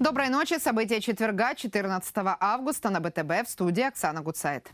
Доброй ночи. События четверга, 14 августа на БТБ в студии Оксана Гуцайт.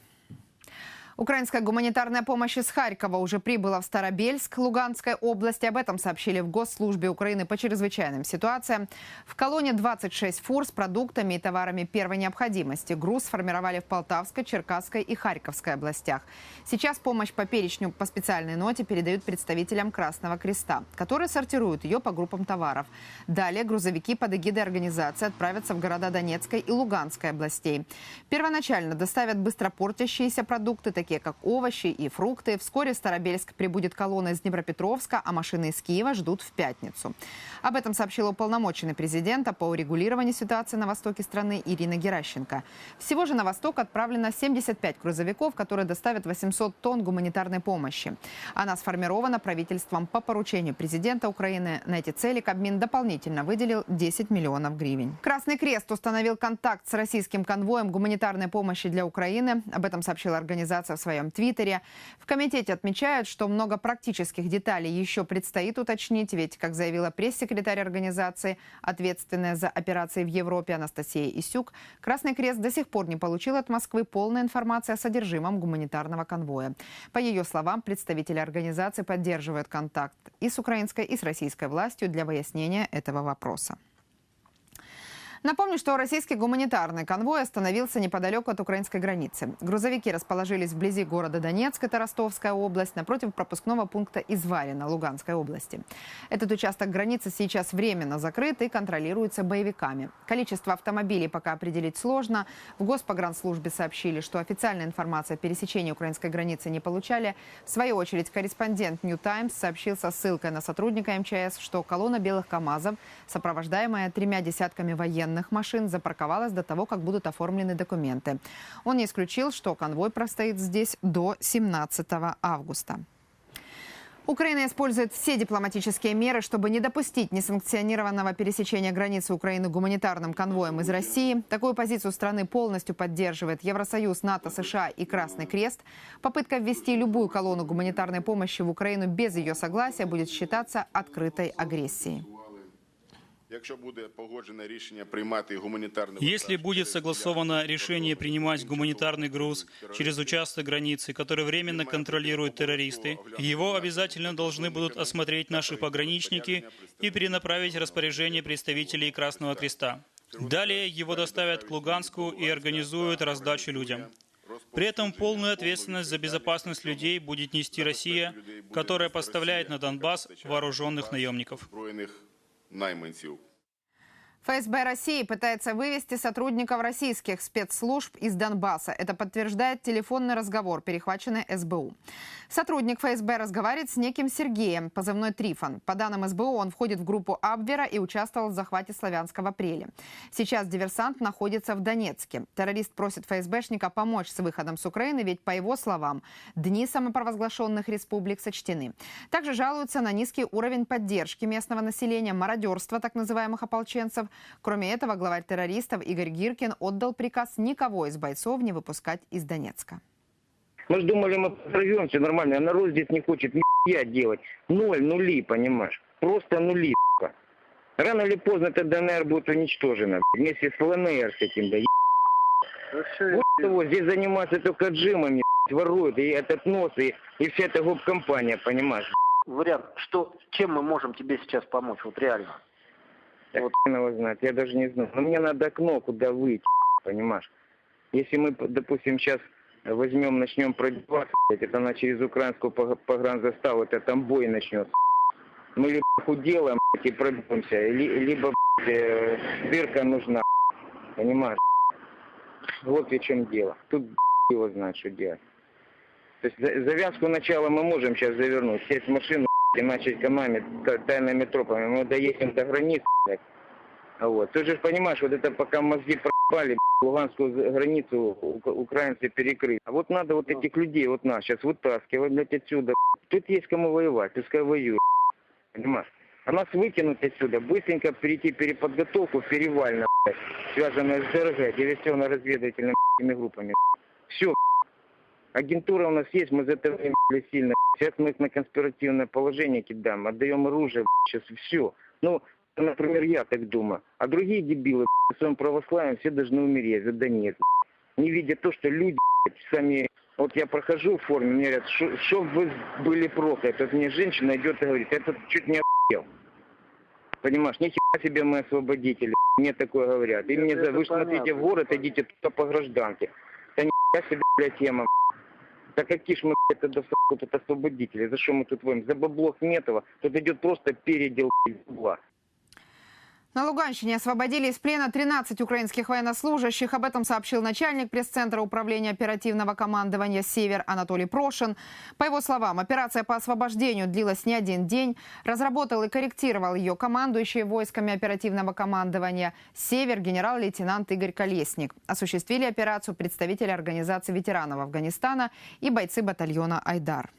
Украинская гуманитарная помощь из Харькова уже прибыла в Старобельск Луганской области. Об этом сообщили в Госслужбе Украины по чрезвычайным ситуациям. В колонне 26 фур с продуктами и товарами первой необходимости. Груз сформировали в Полтавской, Черкасской и Харьковской областях. Сейчас помощь по перечню по специальной ноте передают представителям Красного Креста, которые сортируют ее по группам товаров. Далее грузовики под эгидой организации отправятся в города Донецкой и Луганской областей. Первоначально доставят быстропортящиеся продукты, такие такие как овощи и фрукты. Вскоре Старобельск прибудет колонна из Днепропетровска, а машины из Киева ждут в пятницу. Об этом сообщила уполномоченный президента по урегулированию ситуации на востоке страны Ирина Геращенко. Всего же на восток отправлено 75 грузовиков, которые доставят 800 тонн гуманитарной помощи. Она сформирована правительством по поручению президента Украины. На эти цели Кабмин дополнительно выделил 10 миллионов гривен. Красный Крест установил контакт с российским конвоем гуманитарной помощи для Украины. Об этом сообщила организация в своем твиттере. В комитете отмечают, что много практических деталей еще предстоит уточнить, ведь, как заявила пресс-секретарь организации, ответственная за операции в Европе Анастасия Исюк, Красный Крест до сих пор не получил от Москвы полной информации о содержимом гуманитарного конвоя. По ее словам, представители организации поддерживают контакт и с украинской, и с российской властью для выяснения этого вопроса. Напомню, что российский гуманитарный конвой остановился неподалеку от украинской границы. Грузовики расположились вблизи города Донецк, это Ростовская область, напротив пропускного пункта Изварина, Луганской области. Этот участок границы сейчас временно закрыт и контролируется боевиками. Количество автомобилей пока определить сложно. В Госпогранслужбе сообщили, что официальная информация о пересечении украинской границы не получали. В свою очередь, корреспондент New Times сообщил со ссылкой на сотрудника МЧС, что колонна белых КАМАЗов, сопровождаемая тремя десятками военных, военных машин запарковалась до того, как будут оформлены документы. Он не исключил, что конвой простоит здесь до 17 августа. Украина использует все дипломатические меры, чтобы не допустить несанкционированного пересечения границы Украины гуманитарным конвоем из России. Такую позицию страны полностью поддерживает Евросоюз, НАТО, США и Красный Крест. Попытка ввести любую колонну гуманитарной помощи в Украину без ее согласия будет считаться открытой агрессией. Если будет согласовано решение принимать гуманитарный груз через участок границы, который временно контролируют террористы, его обязательно должны будут осмотреть наши пограничники и перенаправить распоряжение представителей Красного Креста. Далее его доставят к Луганску и организуют раздачу людям. При этом полную ответственность за безопасность людей будет нести Россия, которая поставляет на Донбасс вооруженных наемников найманців. ФСБ России пытается вывести сотрудников российских спецслужб из Донбасса. Это подтверждает телефонный разговор, перехваченный СБУ. Сотрудник ФСБ разговаривает с неким Сергеем, позывной Трифон. По данным СБУ, он входит в группу Абвера и участвовал в захвате Славянского апреля. Сейчас диверсант находится в Донецке. Террорист просит ФСБшника помочь с выходом с Украины, ведь, по его словам, дни самопровозглашенных республик сочтены. Также жалуются на низкий уровень поддержки местного населения, мародерство так называемых ополченцев, Кроме этого, главарь террористов Игорь Гиркин отдал приказ никого из бойцов не выпускать из Донецка. Мы же думали, мы прорвемся нормально, а народ здесь не хочет нихуя делать. Ноль, нули, понимаешь? Просто нули, сука. Рано или поздно эта ДНР будет уничтожена, вместе с ЛНР с этим, да, вот того, здесь заниматься только джимами, воруют, и этот нос, и, и вся эта гоп-компания, понимаешь? Вариант, что, чем мы можем тебе сейчас помочь, вот реально? Вот. его знает, я даже не знаю. Но мне надо окно, куда выйти, понимаешь? Если мы, допустим, сейчас возьмем, начнем пробиваться, это на через украинскую погранзаставу, это там бой начнется. Мы либо уделаем и пробьемся, либо э, дырка нужна, понимаешь? Вот в чем дело. Тут его знает, что делать. То есть завязку начала мы можем сейчас завернуть, сесть в машину и начать канами, тайными тропами. Мы доедем до границы, блядь. Вот. Ты же понимаешь, вот это пока мозги пропали, луганскую границу украинцы перекрыли. А вот надо вот этих людей, вот нас сейчас вытаскивать, блядь, отсюда. Тут есть кому воевать, пускай воюют. Понимаешь? А нас выкинуть отсюда, быстренько перейти переподготовку перевально, блядь, связанную с ДРГ, диверсионно-разведывательными группами. Все, агентура у нас есть, мы за это время сильно. Сейчас мы их на конспиративное положение кидаем, отдаем оружие, сейчас все. Ну, например, я так думаю. А другие дебилы в своем православии все должны умереть за Донецк. Не видя то, что люди сами... Вот я прохожу в форме, мне говорят, что вы были прокляты. Вот мне женщина идет и говорит, это чуть не охуел. Понимаешь, нихера себе мы освободители. Мне такое говорят. И мне за... Вы смотрите в город, идите туда по гражданке. Да нихера себе, блядь, тема. Да какие ж мы, блядь, тогда тут освободители? За что мы тут воем? За бабло Сметова. Тут идет просто передел бабла. На Луганщине освободили из плена 13 украинских военнослужащих. Об этом сообщил начальник пресс-центра управления оперативного командования «Север» Анатолий Прошин. По его словам, операция по освобождению длилась не один день. Разработал и корректировал ее командующий войсками оперативного командования «Север» генерал-лейтенант Игорь Колесник. Осуществили операцию представители организации ветеранов Афганистана и бойцы батальона «Айдар».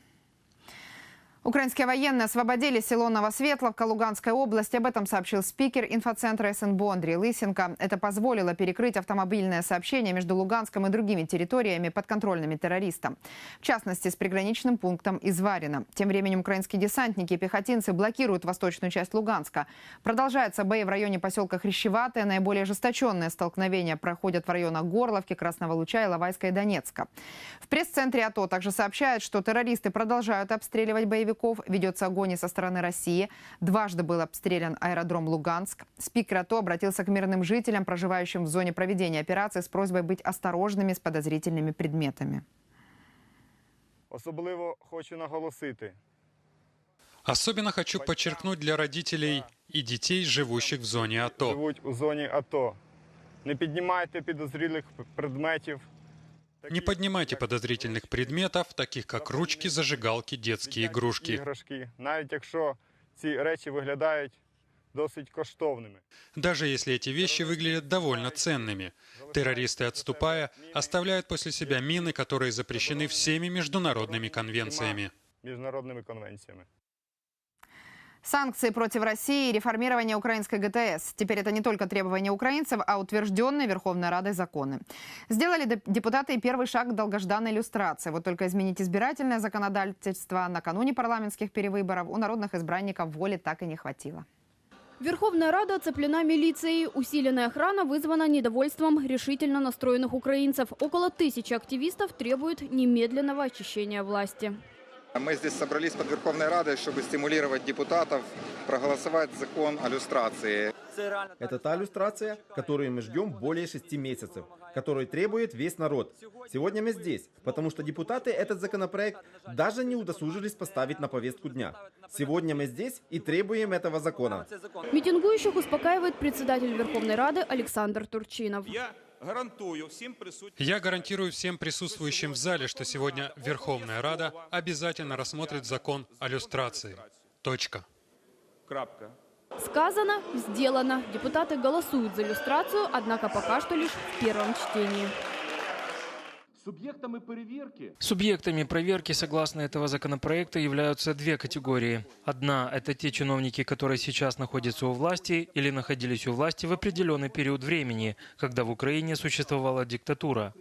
Украинские военные освободили село Новосветловка Луганской области. Об этом сообщил спикер инфоцентра СНБО Андрей Лысенко. Это позволило перекрыть автомобильное сообщение между Луганском и другими территориями, подконтрольными террористам. В частности, с приграничным пунктом Изварина. Тем временем украинские десантники и пехотинцы блокируют восточную часть Луганска. Продолжаются бои в районе поселка Хрящеватое. Наиболее ожесточенные столкновения проходят в районах Горловки, Красного Луча, Иловайска и Донецка. В пресс-центре АТО также сообщают, что террористы продолжают обстреливать боевиков боевиков. Ведется огонь и со стороны России. Дважды был обстрелян аэродром Луганск. Спикер АТО обратился к мирным жителям, проживающим в зоне проведения операции, с просьбой быть осторожными с подозрительными предметами. Особливо хочу наголосити. Особенно хочу подчеркнуть для родителей и детей, живущих в зоне АТО. Живуть у зоні АТО. Не піднімайте підозрілих предметів. Не поднимайте подозрительных предметов, таких как ручки, зажигалки, детские игрушки. Іграшки, навіть якщо ці речі виглядають досить коштовними. Даже если эти вещи выглядят довольно ценными. Террористы, отступая, оставляют после себя мины, которые запрещены всеми международными конвенциями. Міжнародними конвенціями. Санкции против России и реформирование украинской ГТС. Теперь это не только требования украинцев, а утвержденные Верховной Радой законы. Сделали депутаты и первый шаг к долгожданной иллюстрации. Вот только изменить избирательное законодательство накануне парламентских перевыборов у народных избранников воли так и не хватило. Верховная Рада оцеплена милицией. Усиленная охрана вызвана недовольством решительно настроенных украинцев. Около тысячи активистов требуют немедленного очищения власти. Мы здесь собрались под Верховной Радой, чтобы стимулировать депутатов проголосовать закон о люстрации. Это та иллюстрация, которую мы ждем более шести месяцев, которую требует весь народ. Сегодня мы здесь, потому что депутаты этот законопроект даже не удосужились поставить на повестку дня. Сегодня мы здесь и требуем этого закона. Митингующих успокаивает председатель Верховной Рады Александр Турчинов. Гарантую всем присутствующим. Я гарантирую всем присутствующим в зале, что сегодня Верховная Рада обязательно рассмотрит закон о люстрации. Точка. Крапка. Сказано, сделано. Депутаты голосуют за иллюстрацию, однако пока что лишь в первом чтении. Субъектами проверки Субъектами проверки согласно этого законопроекта являются две категории. Одна – это те чиновники, которые сейчас находятся у власти или находились у власти в определенный период времени, когда в Украине существовала диктатура.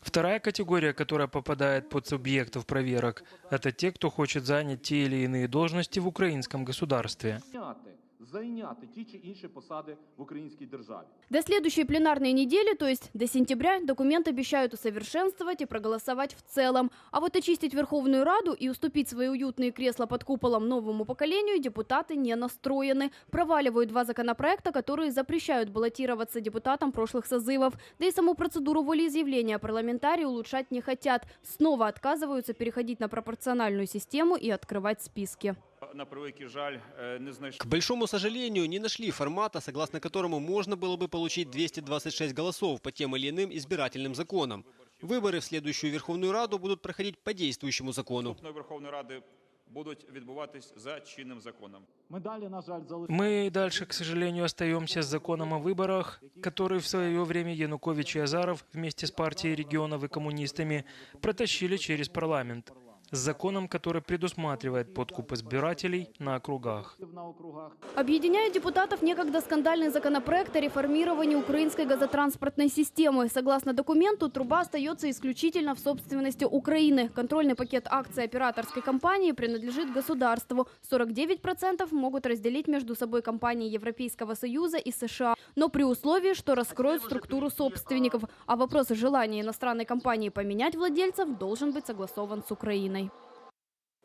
Вторая категория, которая попадает под субъектов проверок, это те, кто хочет занять те или иные должности в украинском государстве зайняти ті чи інші посади в українській державі. До следующей пленарной недели, то есть до сентября, документ обещают усовершенствовать и проголосовать в целом. А вот очистить Верховную Раду и уступить свои уютные кресла под куполом новому поколению депутаты не настроены. Проваливают два законопроекта, которые запрещают баллотироваться депутатам прошлых созывов. Да и саму процедуру волеизъявления парламентарии улучшать не хотят. Снова отказываются переходить на пропорциональную систему и открывать списки. На превеликий жаль, е, не знайшли. К большому сожалению, не нашли формата, согласно которому можно было бы получить 226 голосов по тем или иным избирательным законам. Выборы в следующую Верховную Раду будут проходить по действующему закону. Наступної Верховної Ради будуть відбуватись за чинним законом. Мы дальше, к сожалению, остаемся с законом о выборах, который в свое время Янукович и Азаров вместе с партией регионов и коммунистами протащили через парламент. с законом, который предусматривает подкуп избирателей на округах. Объединяет депутатов некогда скандальный законопроект о реформировании украинской газотранспортной системы. Согласно документу, труба остается исключительно в собственности Украины. Контрольный пакет акций операторской компании принадлежит государству. 49% могут разделить между собой компании Европейского Союза и США, но при условии, что раскроют структуру собственников. А вопрос желания иностранной компании поменять владельцев должен быть согласован с Украиной.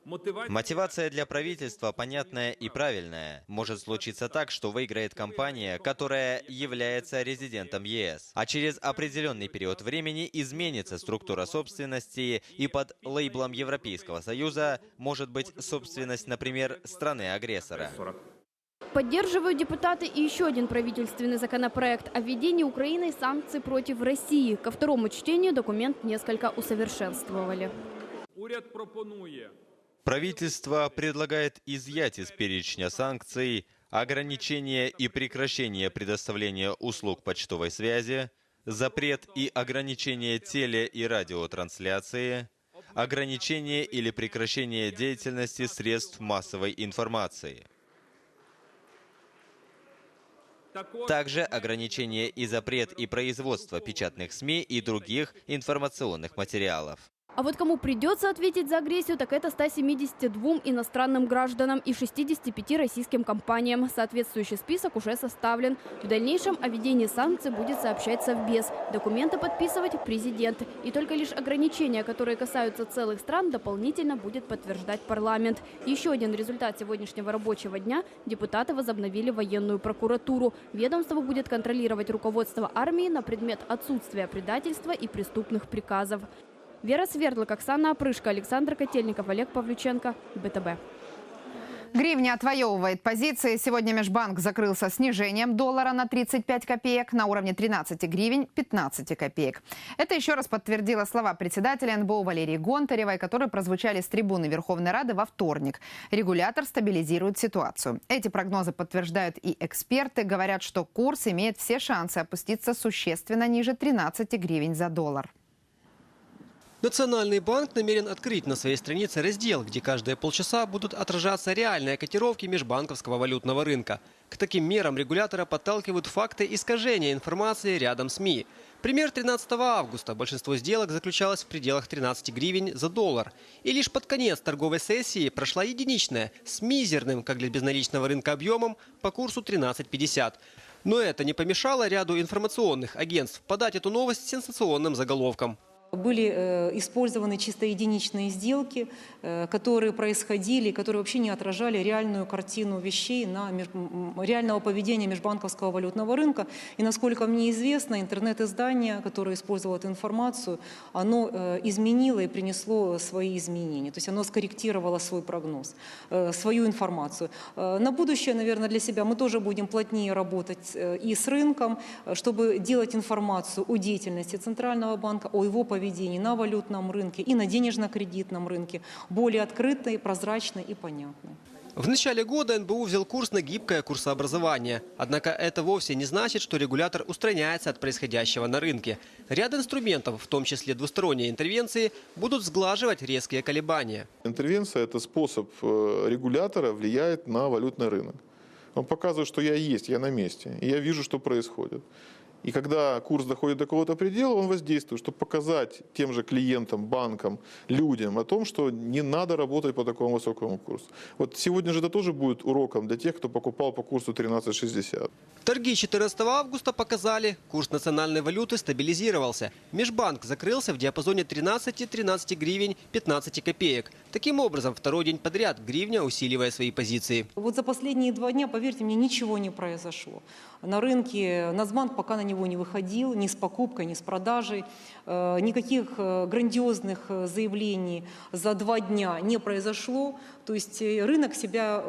Мотивация для правительства понятная и правильная. Может случиться так, что выиграет компания, которая является резидентом ЕС, а через определенный период времени изменится структура собственности и под лейблом Европейского Союза может быть собственность, например, страны-агрессора. Поддерживают депутаты и еще один правительственный законопроект о введении Украиной санкций против России. Ко второму чтению документ несколько усовершенствовали. Уряд пропонує Правительство предлагает изъять из перечня санкций ограничение и прекращение предоставления услуг почтовой связи, запрет и ограничение теле- и радиотрансляции, ограничение или прекращение деятельности средств массовой информации. Также ограничение и запрет и производство печатных СМИ и других информационных материалов. А вот кому придется ответить за агрессию, так это 172 иностранным гражданам и 65 российским компаниям. Соответствующий список уже составлен. В дальнейшем о введении санкций будет сообщать Совбез. Документы подписывать президент. И только лишь ограничения, которые касаются целых стран, дополнительно будет подтверждать парламент. Еще один результат сегодняшнего рабочего дня – депутаты возобновили военную прокуратуру. Ведомство будет контролировать руководство армии на предмет отсутствия предательства и преступных приказов. Вера Свердлок, Оксана Опрышко, Александр Котельников, Олег Павлюченко, БТБ. Гривня отвоевывает позиции. Сегодня Межбанк закрылся снижением доллара на 35 копеек на уровне 13 гривен 15 копеек. Это еще раз подтвердило слова председателя НБУ Валерии Гонтаревой, которые прозвучали с трибуны Верховной Рады во вторник. Регулятор стабилизирует ситуацию. Эти прогнозы подтверждают и эксперты. Говорят, что курс имеет все шансы опуститься существенно ниже 13 гривен за доллар. Национальный банк намерен открыть на своей странице раздел, где каждые полчаса будут отражаться реальные котировки межбанковского валютного рынка. К таким мерам регулятора подталкивают факты искажения информации рядом СМИ. Пример 13 августа. Большинство сделок заключалось в пределах 13 гривен за доллар. И лишь под конец торговой сессии прошла единичная, с мизерным, как для безналичного рынка, объемом по курсу 13.50. Но это не помешало ряду информационных агентств подать эту новость сенсационным заголовком. Были э, использованы чисто единичные сделки, э, которые происходили, которые вообще не отражали реальную картину вещей, на реального поведения межбанковского валютного рынка. И насколько мне известно, интернет-издание, которое использовало эту информацию, оно э, изменило и принесло свои изменения. То есть оно скорректировало свой прогноз, свою информацию. На будущее, наверное, для себя мы тоже будем плотнее работать и с рынком, чтобы делать информацию о деятельности Центрального банка, о его поведении поведении на валютном рынке и на денежно-кредитном рынке более открытой, прозрачной и понятной. В начале года НБУ взял курс на гибкое курсообразование. Однако это вовсе не значит, что регулятор устраняется от происходящего на рынке. Ряд инструментов, в том числе двусторонние интервенции, будут сглаживать резкие колебания. Интервенция – это способ э, регулятора влияет на валютный рынок. Он показывает, что я есть, я на месте, и я вижу, что происходит. И когда курс доходит до какого-то предела, он воздействует, чтобы показать тем же клиентам, банкам, людям о том, что не надо работать по такому высокому курсу. Вот сегодня же это тоже будет уроком для тех, кто покупал по курсу 13,60. Торги 14 августа показали, курс национальной валюты стабилизировался. Межбанк закрылся в диапазоне 13-13 гривен 15 копеек. Таким образом, второй день подряд гривня усиливая свои позиции. Вот за последние два дня, поверьте мне, ничего не произошло. На рынке Нацбанк пока на него не выходил, ни с покупкой, ни с продажей. Э, никаких э, грандиозных э, заявлений за два дня не произошло. То есть рынок себя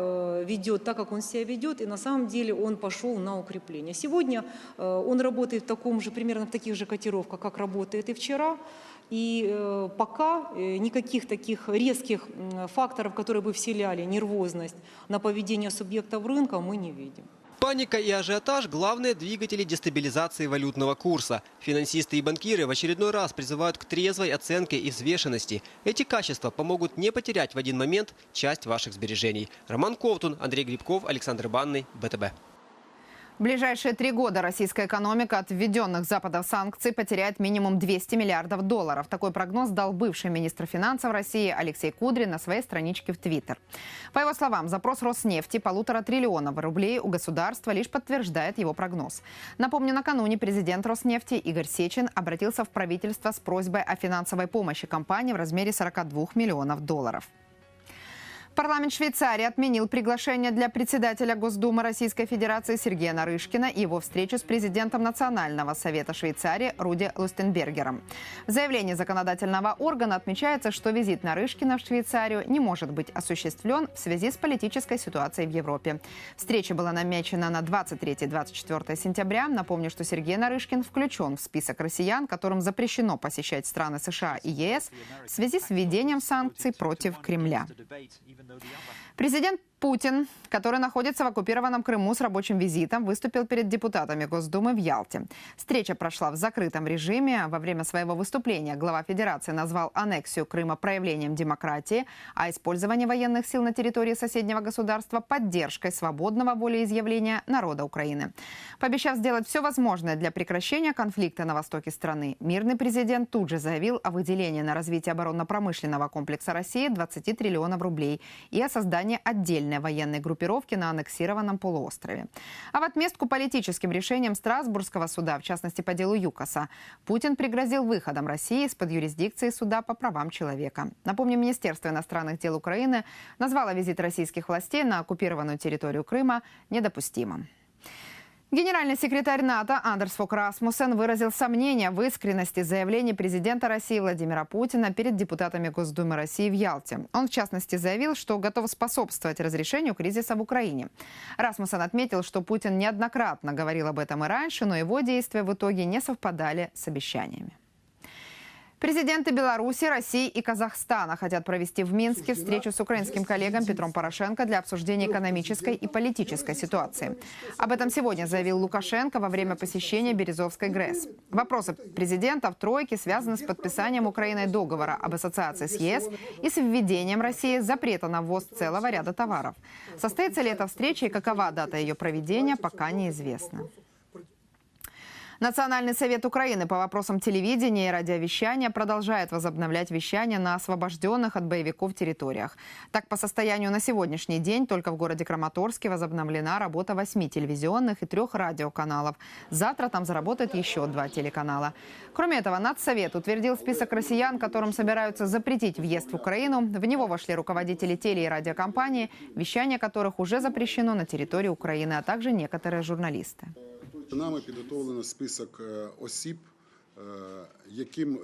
ведет так, как он себя ведет, и на самом деле он пошел на укрепление. Сегодня он работает в таком же, примерно в таких же котировках, как работает и вчера. И пока никаких таких резких факторов, которые бы вселяли нервозность на поведение субъектов рынка, мы не видим. Паника и ажиотаж – главные двигатели дестабилизации валютного курса. Финансисты и банкиры в очередной раз призывают к трезвой оценке и взвешенности. Эти качества помогут не потерять в один момент часть ваших сбережений. Роман Ковтун, Андрей Грибков, Александр Банный, БТБ. В ближайшие три года российская экономика от введенных Западом санкций потеряет минимум 200 миллиардов долларов. Такой прогноз дал бывший министр финансов России Алексей Кудрин на своей страничке в Твиттер. По его словам, запрос Роснефти полутора триллионов рублей у государства лишь подтверждает его прогноз. Напомню, накануне президент Роснефти Игорь Сечин обратился в правительство с просьбой о финансовой помощи компании в размере 42 миллионов долларов. Парламент Швейцарии отменил приглашение для председателя Госдумы Российской Федерации Сергея Нарышкина и его встречу с президентом Национального совета Швейцарии Руди Лустенбергером. В заявлении законодательного органа отмечается, что визит Нарышкина в Швейцарию не может быть осуществлен в связи с политической ситуацией в Европе. Встреча была намечена на 23-24 сентября. Напомню, что Сергей Нарышкин включен в список россиян, которым запрещено посещать страны США и ЕС в связи с введением санкций против Кремля. know the other. Президент Путин, который находится в оккупированном Крыму с рабочим визитом, выступил перед депутатами Госдумы в Ялте. Встреча прошла в закрытом режиме. Во время своего выступления глава Федерации назвал аннексию Крыма проявлением демократии, а использование военных сил на территории соседнего государства поддержкой свободного волеизъявления народа Украины. Пообещав сделать все возможное для прекращения конфликта на востоке страны, мирный президент тут же заявил о выделении на развитие оборонно-промышленного комплекса России 20 триллионов рублей и о создании отдельной военной группировки на аннексированном полуострове. А в отместку политическим решениям Страсбургского суда, в частности по делу ЮКОСа, Путин пригрозил выходом России из-под юрисдикции суда по правам человека. Напомню, Министерство иностранных дел Украины назвало визит российских властей на оккупированную территорию Крыма недопустимым. Генеральный секретарь НАТО Андерс Фок Расмуссен выразил сомнения в искренности заявлений президента России Владимира Путина перед депутатами Госдумы России в Ялте. Он, в частности, заявил, что готов способствовать разрешению кризиса в Украине. Расмуссен отметил, что Путин неоднократно говорил об этом и раньше, но его действия в итоге не совпадали с обещаниями. Президенты Беларуси, России и Казахстана хотят провести в Минске встречу с украинским коллегом Петром Порошенко для обсуждения экономической и политической ситуации. Об этом сегодня заявил Лукашенко во время посещения Березовской ГРЭС. Вопросы президента в тройке связаны с подписанием Украиной договора об ассоциации с ЕС и с введением России запрета на ввоз целого ряда товаров. Состоится ли эта встреча и какова дата ее проведения, пока неизвестно. Национальный совет Украины по вопросам телевидения и радиовещания продолжает возобновлять вещание на освобожденных от боевиков территориях. Так, по состоянию на сегодняшний день только в городе Краматорске возобновлена работа восьми телевизионных и трех радиоканалов. Завтра там заработают еще два телеканала. Кроме этого, Нацсовет утвердил список россиян, которым собираются запретить въезд в Украину. В него вошли руководители теле- и радиокомпании, вещание которых уже запрещено на территории Украины, а также некоторые журналисты. Нами підготовлено список осіб, яким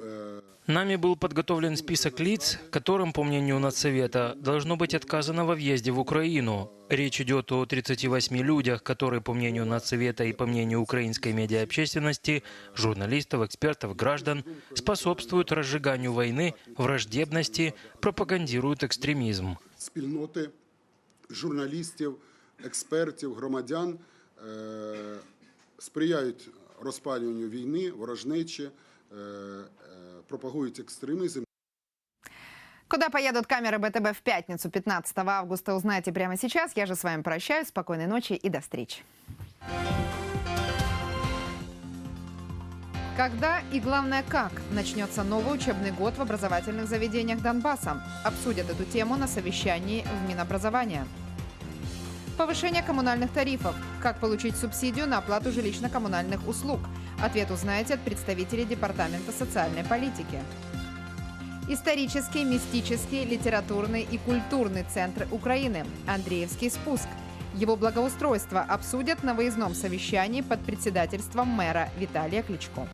Нами был подготовлен список лиц, которым, по мнению Нацсовета, должно быть отказано во въезде в Украину. Речь идет о 38 людях, которые, по мнению Нацсовета и по мнению украинской медиаобщественности, журналистов, экспертов, граждан, способствуют разжиганию войны, враждебности, пропагандируют экстремизм. спільноти журналістів, експертів, громадян е, сприяють розпалюванню війни, ворожнечі, е, е, пропагують екстремізм. Куда поедут камеры БТБ в пятницу, 15 августа, узнаете прямо сейчас. Я же с вами прощаюсь. Спокойной ночи и до встречи. Когда и, главное, как начнется новый учебный год в образовательных заведениях Донбасса? Обсудят эту тему на совещании в Минобразования. Повышение коммунальных тарифов. Как получить субсидию на оплату жилищно-коммунальных услуг? Ответ узнаете от представителей Департамента социальной политики. Исторический, мистический, литературный и культурный центры Украины. Андреевский спуск. Его благоустройство обсудят на выездном совещании под председательством мэра Виталия Кличко.